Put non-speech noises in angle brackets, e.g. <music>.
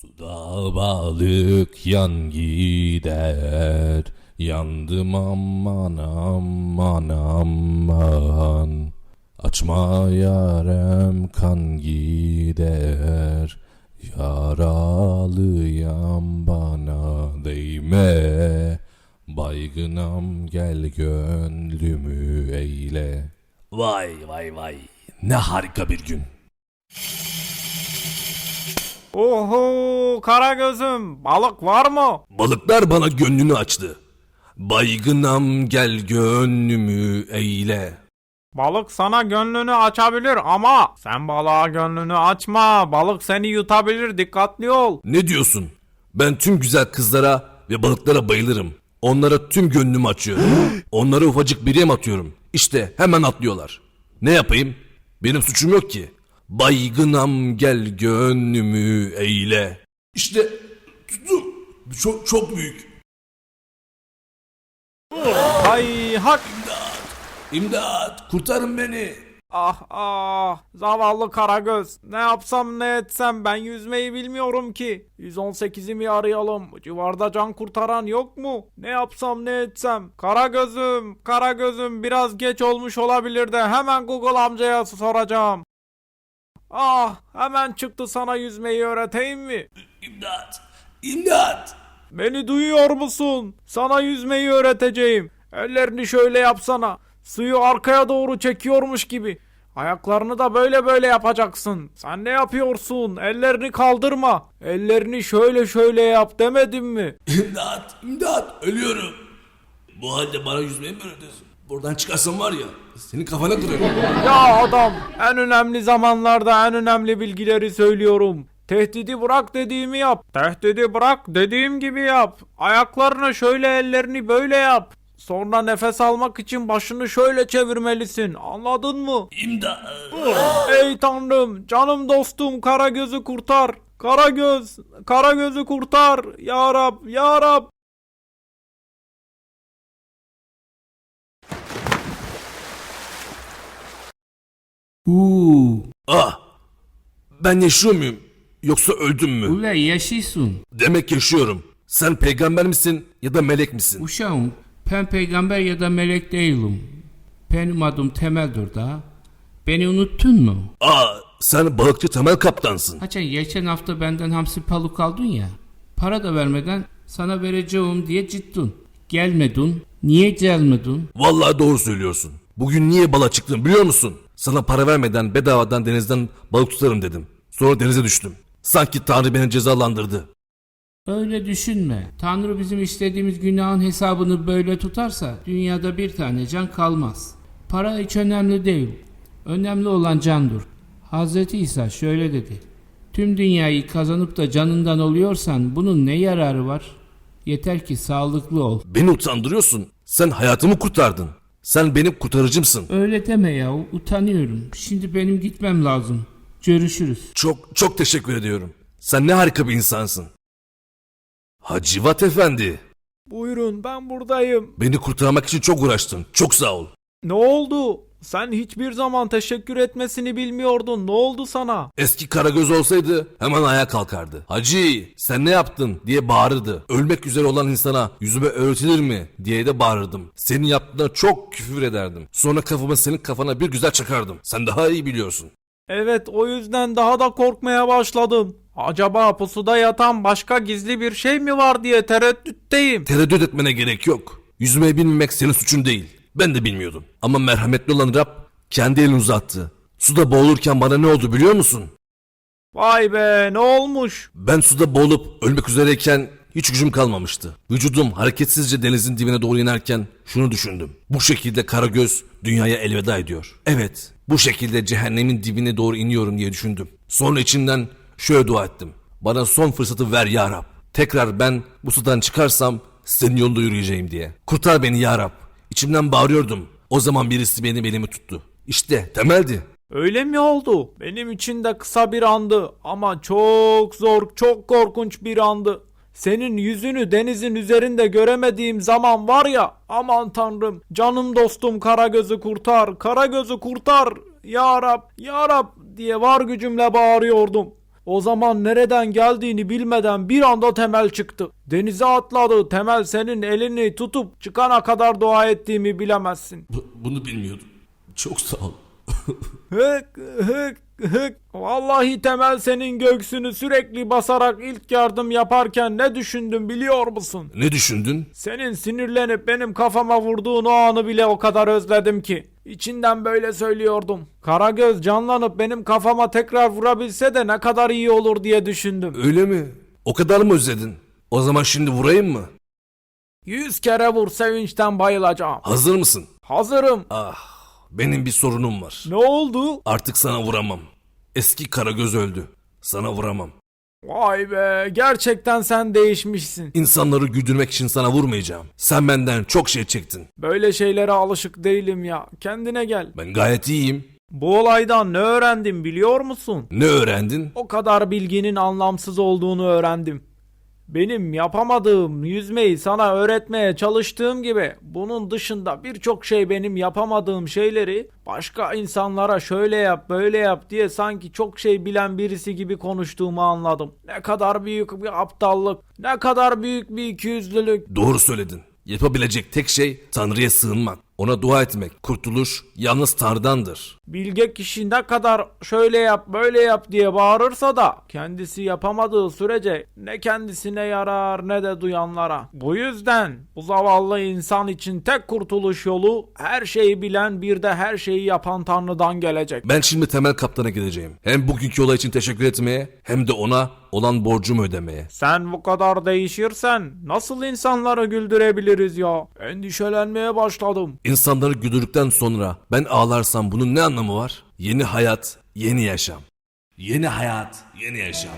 Suda balık yan gider. Yandım aman aman aman. Açma yarem kan gider. Yaralıyam bana değme. Baygınam gel gönlümü eyle. Vay vay vay. Ne harika bir gün Oho Karagöz'üm balık var mı? Balıklar bana gönlünü açtı. Baygınam gel gönlümü eyle. Balık sana gönlünü açabilir ama sen balığa gönlünü açma. Balık seni yutabilir dikkatli ol. Ne diyorsun? Ben tüm güzel kızlara ve balıklara bayılırım. Onlara tüm gönlümü açıyorum. <gasps> Onlara ufacık bir yem atıyorum. İşte hemen atlıyorlar. Ne yapayım? Benim suçum yok ki. Baygınam gel gönlümü eyle. İşte tuttum. Çok, çok büyük. Ay hak. İmdat kurtarın beni. Ah ah zavallı Karagöz. Ne yapsam ne etsem ben yüzmeyi bilmiyorum ki. 118'i mi arayalım? Bu civarda can kurtaran yok mu? Ne yapsam ne etsem? Karagöz'üm Karagöz'üm biraz geç olmuş olabilir de hemen Google amcaya soracağım. Ah hemen çıktı sana yüzmeyi öğreteyim mi? İmdat. İmdat. Beni duyuyor musun? Sana yüzmeyi öğreteceğim. Ellerini şöyle yapsana. Suyu arkaya doğru çekiyormuş gibi. Ayaklarını da böyle böyle yapacaksın. Sen ne yapıyorsun? Ellerini kaldırma. Ellerini şöyle şöyle yap demedim mi? İmdat, imdat, ölüyorum. Bu halde bana yüzmeyi mi öğretiyorsun? Buradan çıkarsan var ya, senin kafana kırarım. Ya adam, en önemli zamanlarda en önemli bilgileri söylüyorum. Tehdidi bırak dediğimi yap. Tehdidi bırak dediğim gibi yap. Ayaklarını şöyle ellerini böyle yap. Sonra nefes almak için başını şöyle çevirmelisin. Anladın mı? İmdat. Ey tanrım, canım dostum Karagöz'ü kurtar. Karagöz, Karagöz'ü kurtar. Ya Rab, Ya Rab. Uuu, Ah, ben yaşıyor muyum? Yoksa öldüm mü? ula yaşıyorsun. Demek yaşıyorum. Sen peygamber misin ya da melek misin? Uşağım, ben peygamber ya da melek değilim. Benim adım Temel'dir da. Beni unuttun mu? Aa, sen balıkçı temel kaptansın. Haçan geçen hafta benden hamsi paluk aldın ya. Para da vermeden sana vereceğim diye ciddin. Gelmedin. Niye gelmedin? Vallahi doğru söylüyorsun. Bugün niye bala çıktın biliyor musun? Sana para vermeden bedavadan denizden balık tutarım dedim. Sonra denize düştüm. Sanki Tanrı beni cezalandırdı. Öyle düşünme. Tanrı bizim işlediğimiz günahın hesabını böyle tutarsa dünyada bir tane can kalmaz. Para hiç önemli değil. Önemli olan candır. Hz. İsa şöyle dedi. Tüm dünyayı kazanıp da canından oluyorsan bunun ne yararı var? Yeter ki sağlıklı ol. Beni utandırıyorsun. Sen hayatımı kurtardın. Sen benim kurtarıcımsın. Öyle deme ya utanıyorum. Şimdi benim gitmem lazım. Görüşürüz. Çok çok teşekkür ediyorum. Sen ne harika bir insansın. Hacivat Efendi, Buyurun, ben buradayım. beni kurtarmak için çok uğraştın. Çok sağ ol. Ne oldu? Sen hiçbir zaman teşekkür etmesini bilmiyordun. Ne oldu sana? Eski Karagöz olsaydı hemen ayağa kalkardı. Hacı sen ne yaptın diye bağırırdı. Ölmek üzere olan insana yüzüme öğretilir mi diye de bağırırdım. Senin yaptığına çok küfür ederdim. Sonra kafamı senin kafana bir güzel çakardım. Sen daha iyi biliyorsun. Evet, o yüzden daha da korkmaya başladım. Acaba pusuda yatan başka gizli bir şey mi var diye tereddütteyim. Tereddüt etmene gerek yok. Yüzmeyi bilmemek senin suçun değil. Ben de bilmiyordum. Ama merhametli olan Rab kendi elini uzattı. Suda boğulurken bana ne oldu biliyor musun? Vay be, ne olmuş? Ben suda boğulup ölmek üzereyken hiç gücüm kalmamıştı. Vücudum hareketsizce denizin dibine doğru inerken şunu düşündüm. Bu şekilde Karagöz dünyaya elveda ediyor. Evet, bu şekilde cehennemin dibine doğru iniyorum diye düşündüm. Sonra içimden şöyle dua ettim. Bana son fırsatı ver ya Rab. Tekrar ben bu sudan çıkarsam senin yolunda yürüyeceğim diye. Kurtar beni ya Rab. İçimden bağırıyordum. O zaman birisi benim elimi tuttu. İşte temeldi. Öyle mi oldu? Benim için de kısa bir andı ama çok zor, çok korkunç bir andı. Senin yüzünü denizin üzerinde göremediğim zaman var ya aman tanrım canım dostum Karagöz'ü kurtar Karagöz'ü kurtar ya Rab ya Rab diye var gücümle bağırıyordum. O zaman nereden geldiğini bilmeden bir anda Temel çıktı. Denize atladı. Temel senin elini tutup çıkana kadar dua ettiğimi bilemezsin. Bu- bunu bilmiyordum. Çok sağ ol. Hık hık hık. Vallahi Temel senin göğsünü sürekli basarak ilk yardım yaparken ne düşündüm biliyor musun? Ne düşündün? Senin sinirlenip benim kafama vurduğun o anı bile o kadar özledim ki. İçinden böyle söylüyordum. Karagöz canlanıp benim kafama tekrar vurabilse de ne kadar iyi olur diye düşündüm. Öyle mi? O kadar mı özledin? O zaman şimdi vurayım mı? Yüz kere vur sevinçten bayılacağım. Hazır mısın? Hazırım. Ah, benim bir sorunum var. Ne oldu? Artık sana vuramam. Eski Karagöz öldü. Sana vuramam. Vay be gerçekten sen değişmişsin. İnsanları güldürmek için sana vurmayacağım. Sen benden çok şey çektin. Böyle şeylere alışık değilim ya. Kendine gel. Ben gayet iyiyim. Bu olaydan ne öğrendim biliyor musun? Ne öğrendin? O kadar bilginin anlamsız olduğunu öğrendim. Benim yapamadığım yüzmeyi sana öğretmeye çalıştığım gibi bunun dışında birçok şey benim yapamadığım şeyleri başka insanlara şöyle yap böyle yap diye sanki çok şey bilen birisi gibi konuştuğumu anladım. Ne kadar büyük bir aptallık, ne kadar büyük bir ikiyüzlülük. Doğru söyledin. Yapabilecek tek şey Tanrı'ya sığınmak. Ona dua etmek. Kurtuluş yalnız Tanrı'dandır. Bilge kişi ne kadar şöyle yap böyle yap diye bağırırsa da kendisi yapamadığı sürece ne kendisine yarar ne de duyanlara. Bu yüzden bu zavallı insan için tek kurtuluş yolu her şeyi bilen bir de her şeyi yapan Tanrı'dan gelecek. Ben şimdi temel kaptana gideceğim. Hem bugünkü olay için teşekkür etmeye hem de ona olan borcumu ödemeye. Sen bu kadar değişirsen nasıl insanları güldürebiliriz ya? Endişelenmeye başladım. İnsanları güldürdükten sonra ben ağlarsam bunun ne anlamı var? Yeni hayat, yeni yaşam. Yeni hayat, yeni yaşam.